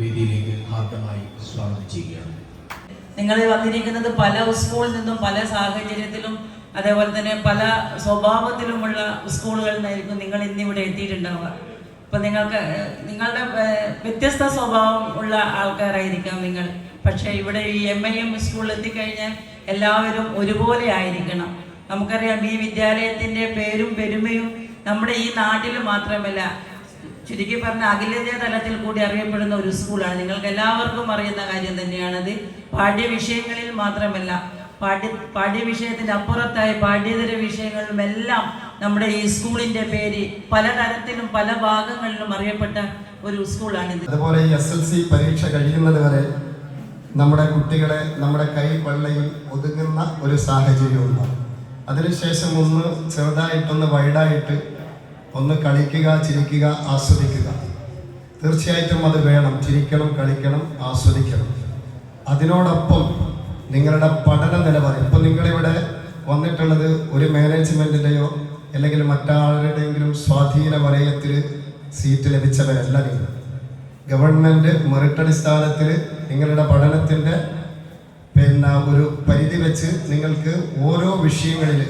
വേദിയിലേക്ക് ഹാർദമായി സ്വാഗതം ചെയ്യുകയാണ്. നിങ്ങളെ വന്നിരിക്കുന്നത് പല സ്കൂളിൽ നിന്നും പല സാഹചര്യത്തിലും അതേപോലെ തന്നെ പല സ്വഭാവത്തിലുമുള്ള സ്കൂളുകളിൽ നിന്നായിരിക്കും നിങ്ങൾ ഇന്നിവിടെ എത്തിയിട്ടുണ്ടാവുക. ഇപ്പം നിങ്ങൾക്ക് നിങ്ങളുടെ വ്യത്യസ്ത സ്വഭാവം ഉള്ള ആൾക്കാരായിരിക്കാം നിങ്ങൾ. പക്ഷേ ഇവിടെ ഈ എം ഐ എം സ്കൂളിൽ എത്തിക്കഴിഞ്ഞാൽ എല്ലാവരും ഒരുപോലെ ആയിരിക്കണം. നമുക്കറിയാം ഈ വിദ്യാലയത്തിന്റെ പേരും പെരുമയും നമ്മുടെ ഈ നാട്ടിൽ മാത്രമല്ല ചുരുക്കി പറഞ്ഞ അഖിലേന്ത്യാ തലത്തിൽ കൂടി അറിയപ്പെടുന്ന ഒരു സ്കൂളാണ്. നിങ്ങൾക്ക് എല്ലാവർക്കും അറിയുന്ന കാര്യം തന്നെയാണത് പാഠ്യവിഷയങ്ങളിൽ മാത്രമല്ല പാഠ്യ പാഠ്യവിഷയത്തിന്റെ അപ്പുറത്തായി പാഠ്യേതര വിഷയങ്ങളിലുമെല്ലാം നമ്മുടെ ഈ സ്കൂളിന്റെ പേര് പലതരത്തിലും പല ഭാഗങ്ങളിലും അറിയപ്പെട്ട ഒരു സ്കൂളാണിത് അതുപോലെ എസ് എൽ സി പരീക്ഷ കഴിയുന്നത് വരെ നമ്മുടെ കുട്ടികളെ നമ്മുടെ കൈ പള്ളയിൽ ഒതുങ്ങുന്ന ഒരു സാഹചര്യമുണ്ട് അതിനുശേഷം ഒന്ന് ചെറുതായിട്ടൊന്ന് വൈഡായിട്ട് ഒന്ന് കളിക്കുക ചിരിക്കുക ആസ്വദിക്കുക. തീർച്ചയായിട്ടും അത് വേണം. ചിരിക്കണം കളിക്കണം ആസ്വദിക്കണം. അതിനോടൊപ്പം നിങ്ങളുടെ പഠന നിലവാരം. ഇപ്പം നിങ്ങളിവിടെ വന്നിട്ടുള്ളത് ഒരു മാനേജ്മെന്റിന്റെയോ അല്ലെങ്കിൽ മറ്റാരുടെയെങ്കിലും സ്വാധീന വലയത്തിൽ സീറ്റ് ലഭിച്ചവരല്ല നിങ്ങൾ. ഗവൺമെന്റ് മെറിറ്റ് അടിസ്ഥാനത്തിൽ നിങ്ങളുടെ പഠനത്തിന്റെ പിന്നെ ഒരു പരിധി വെച്ച് നിങ്ങൾക്ക് ഓരോ വിഷയങ്ങളിൽ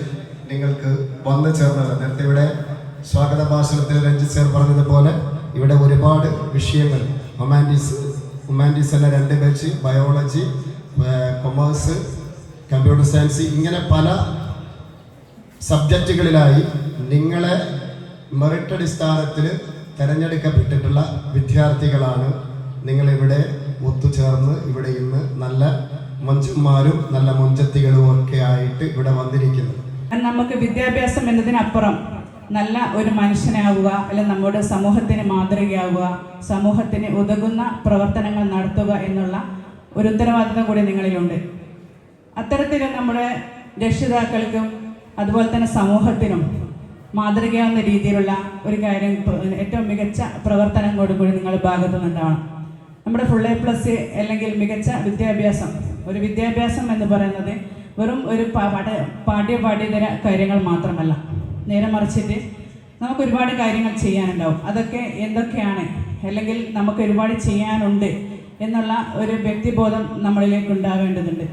നിങ്ങൾക്ക് വന്നു ചേർന്നത് നേരത്തെ ഇവിടെ സ്വാഗത ഭാഷണത്തിൽ രഞ്ജിത് സർ പറഞ്ഞതുപോലെ ഇവിടെ ഒരുപാട് വിഷയങ്ങൾ. ഹൊമാന്റീസ് ഹ്യൂമാനിറ്റീസ് എന്ന രണ്ട് batch biology commerce computer science ഇങ്ങനെ പല സബ്ജക്റ്റുകളിലായി നിങ്ങളെ മെറിറ്റ് അടിസ്ഥാനത്തിൽ തിരഞ്ഞെടുക്കപ്പെട്ടിട്ടുള്ള വിദ്യാർത്ഥികളാണ് നിങ്ങളിവിടെ ഒത്തുചേർന്ന് ഇവിടെ ഇന്ന് നല്ല മൊഞ്ചന്മാരും നല്ല മൊഞ്ചത്തികളും ഒക്കെ ആയിട്ട് ഇവിടെ വന്നിരിക്കുന്നത്. നമുക്ക് വിദ്യാഭ്യാസം എന്നതിനപ്പുറം നല്ല ഒരു മനുഷ്യനാവുക അല്ലെ നമ്മുടെ സമൂഹത്തിന് മാതൃകയാവുക സമൂഹത്തിന് ഉതകുന്ന പ്രവർത്തനങ്ങൾ നടത്തുക എന്നുള്ള ഒരു ഉത്തരവാദിത്തം കൂടി നിങ്ങളിലുണ്ട്. അത്തരത്തിൽ നമ്മുടെ രക്ഷിതാക്കൾക്കും അതുപോലെ തന്നെ സമൂഹത്തിനും മാതൃകയാവുന്ന രീതിയിലുള്ള ഒരു കാര്യം ഏറ്റവും മികച്ച പ്രവർത്തനങ്ങളോട് കൂടി നിങ്ങൾ ഭാഗത്തു നിന്നുണ്ടാവണം നമ്മുടെ ഫുൾ എ പ്ലസ് അല്ലെങ്കിൽ മികച്ച വിദ്യാഭ്യാസം. ഒരു വിദ്യാഭ്യാസം എന്ന് പറയുന്നത് വെറും ഒരു പാഠ്യ പാഠ്യേതര കാര്യങ്ങൾ മാത്രമല്ല. നേരെ മറിച്ചിട്ട് നമുക്ക് ഒരുപാട് കാര്യങ്ങൾ ചെയ്യാനുണ്ടാവും. അതൊക്കെ എന്തൊക്കെയാണ്? അല്ലെങ്കിൽ നമുക്ക് ഒരുപാട് ചെയ്യാനുണ്ട് എന്നുള്ള ഒരു വ്യക്തിബോധം നമ്മളിലേക്ക് ഉണ്ടാകേണ്ടതുണ്ട്.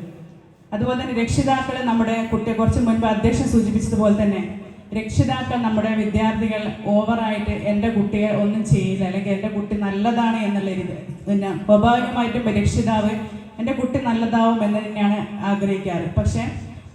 അതുപോലെ തന്നെ രക്ഷിതാക്കൾ നമ്മുടെ കുട്ടിയെ കുറച്ച് മുൻപ് അധ്യക്ഷൻ സൂചിപ്പിച്ചതുപോലെ തന്നെ രക്ഷിതാക്കൾ നമ്മുടെ വിദ്യാർത്ഥികൾ ഓവറായിട്ട് എന്റെ കുട്ടിയെ ഒന്നും ചെയ്യില്ല. അല്ലെങ്കിൽ എന്റെ കുട്ടി നല്ലതാണ് എന്നുള്ള രീതി പിന്നെ സ്വാഭാവികമായിട്ടും രക്ഷിതാവ് എന്റെ കുട്ടി നല്ലതാവും എന്ന് തന്നെയാണ് ആഗ്രഹിക്കാറ്. പക്ഷേ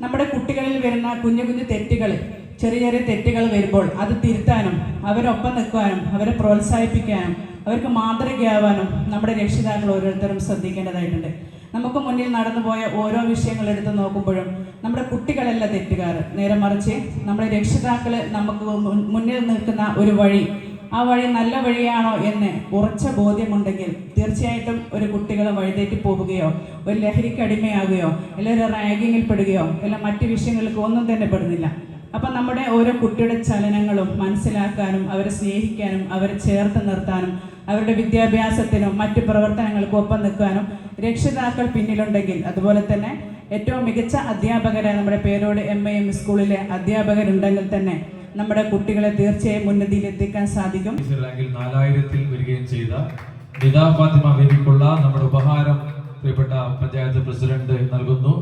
നമ്മുടെ കുട്ടികളിൽ വരുന്ന കുഞ്ഞു കുഞ്ഞു തെറ്റുകൾ ചെറിയ ചെറിയ തെറ്റുകൾ വരുമ്പോൾ അത് തിരുത്താനും അവരൊപ്പം നിൽക്കുവാനും അവരെ പ്രോത്സാഹിപ്പിക്കാനും അവർക്ക് മാതൃകയാവാനും നമ്മുടെ രക്ഷിതാക്കൾ ഓരോരുത്തരും ശ്രദ്ധിക്കേണ്ടതായിട്ടുണ്ട്. നമുക്ക് മുന്നിൽ നടന്നുപോയ ഓരോ വിഷയങ്ങൾ എടുത്ത് നോക്കുമ്പോഴും നമ്മുടെ കുട്ടികളല്ല തെറ്റുകാർ. നേരെ മറിച്ച് നമ്മുടെ രക്ഷിതാക്കൾ നമുക്ക് മുന്നിൽ നിൽക്കുന്ന ഒരു വഴി ആ വഴി നല്ല വഴിയാണോ എന്ന് ഉറച്ച ബോധ്യമുണ്ടെങ്കിൽ തീർച്ചയായിട്ടും ഒരു കുട്ടികൾ വഴിതെറ്റി പോവുകയോ ഒരു ലഹരിക്കടിമയാകുകയോ അല്ലെങ്കിൽ ഒരു റാഗിങ്ങിൽ പെടുകയോ അല്ലെങ്കിൽ മറ്റു വിഷയങ്ങൾക്ക് ഒന്നും തന്നെ പെടുന്നില്ല. അപ്പം നമ്മുടെ ഓരോ കുട്ടിയുടെ ചലനങ്ങളും മനസ്സിലാക്കാനും അവരെ സ്നേഹിക്കാനും അവരെ ചേർത്ത് നിർത്താനും അവരുടെ വിദ്യാഭ്യാസത്തിനും മറ്റു പ്രവർത്തനങ്ങൾക്കും ഒപ്പം നിൽക്കാനും രക്ഷിതാക്കൾ പിന്നിലുണ്ടെങ്കിൽ അതുപോലെ തന്നെ ഏറ്റവും മികച്ച അധ്യാപകരായ നമ്മുടെ പേരോട് എം ഐ എം സ്കൂളിലെ അധ്യാപകരുണ്ടെങ്കിൽ തന്നെ നമ്മുടെ കുട്ടികളെ തീർച്ചയായും ഉന്നതിയിൽ എത്തിക്കാൻ സാധിക്കും നാലായിരത്തിൽ വരികയും ചെയ്ത ഫാത്തിമ നമ്മുടെ ഉപഹാരം പ്രിയപ്പെട്ട പഞ്ചായത്ത് പ്രസിഡന്റ് നൽകുന്നു.